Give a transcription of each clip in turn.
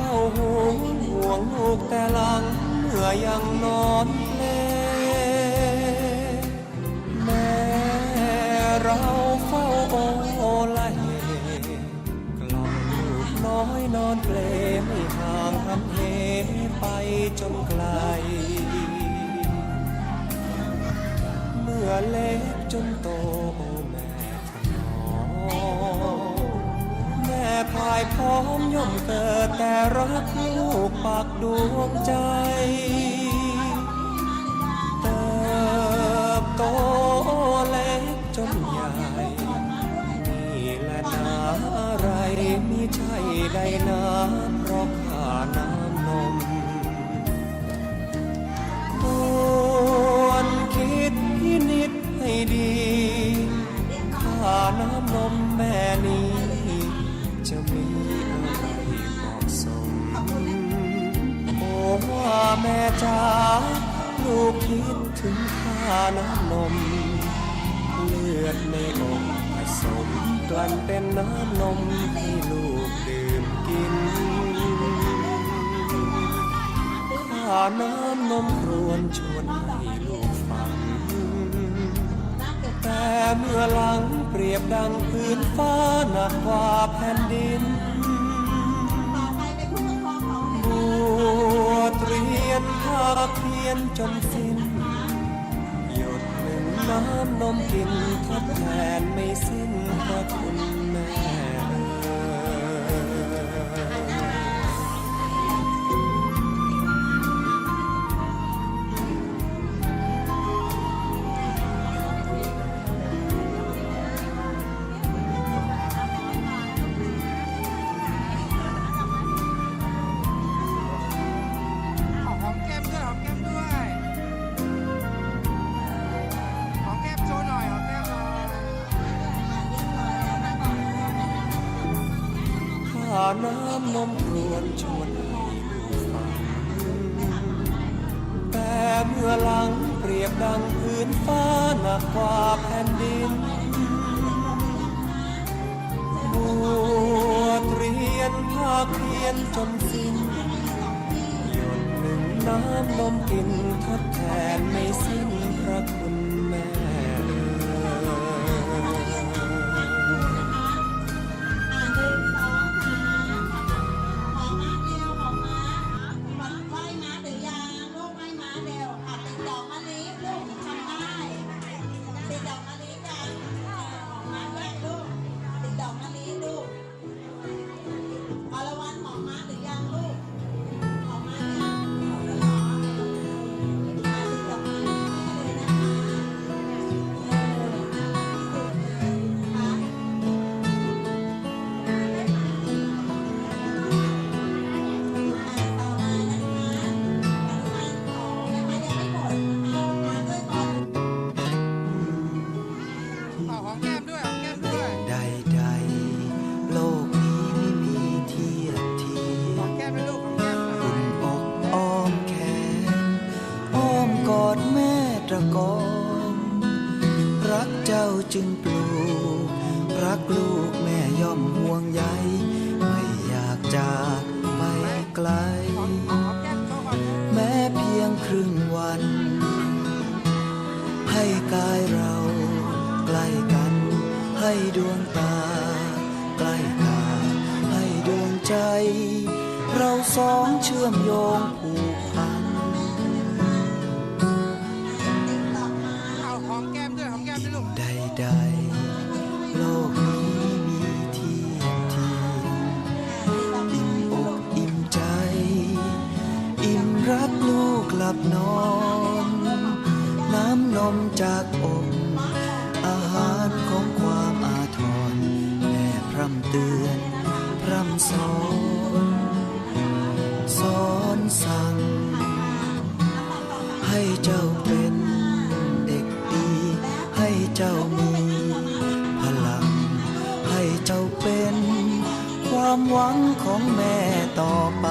ฝ้าห่วงห่วงลูกแต่ลังเมื่อยังนอนเพลแม่เราเฝ้าโอไลกล่อมลูกน้อยนอนเปลไม่ห่างหันเหไปจนไกล เมื่อเล็กจนโตายพร้อมย่อมเกิดแต่รักลูกปากดวงใจเติบโต จ๋าลูกคิดถึงค่าน้ำนม เลือดในอกผสมกลั่นเป็นน้ำนมให้ลูกดื่มกินข้าน้ำนมรวนชวนให้ลูกฟัง แต่เมื่อหลังเปรียบดังพื้นฟ้าหนักกว่าแผ่นดินาคเพียนจนสิ้น หยดหนึ่งน้ำนมกินทดแทนไม่สิ้นพระคุณำนมครวนชวนให้ลูกฟังแต่เมื่อหลังเปรียบดังพื้นฟ้าหนักกว่าแผ่นดินบัวเตรียนภาคเพียนจนสิ้นหยดหนึ่งน้ำนมกินทดแทนไม่สิ้นพระคุณ จึงปลูก รักลูกแม่ย่อมห่วงใยไม่อยากจากไปไกลแก้มโชว์ก่อนเลยแม้เพียงครึ่งวัน ให้กายเราใกล้กัน ให้ดวงตา ใกล้ตาให้ดวงใจ เราสองเชื่อมโยง สอนสั่ง ให้เจ้าเป็นเด็กดี ให้เจ้ามีพลัง ให้เจ้าเป็น ความหวังของแม่ต่อไป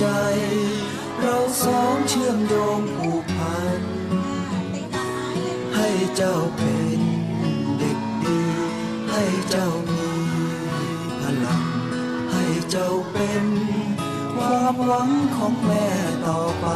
ใจ เราสองเชื่อมโยงผูกพัน ให้เจ้าเป็นเด็กดี ให้เจ้ามีพลัง ให้เจ้าเป็น ความหวังของแม่ต่อไป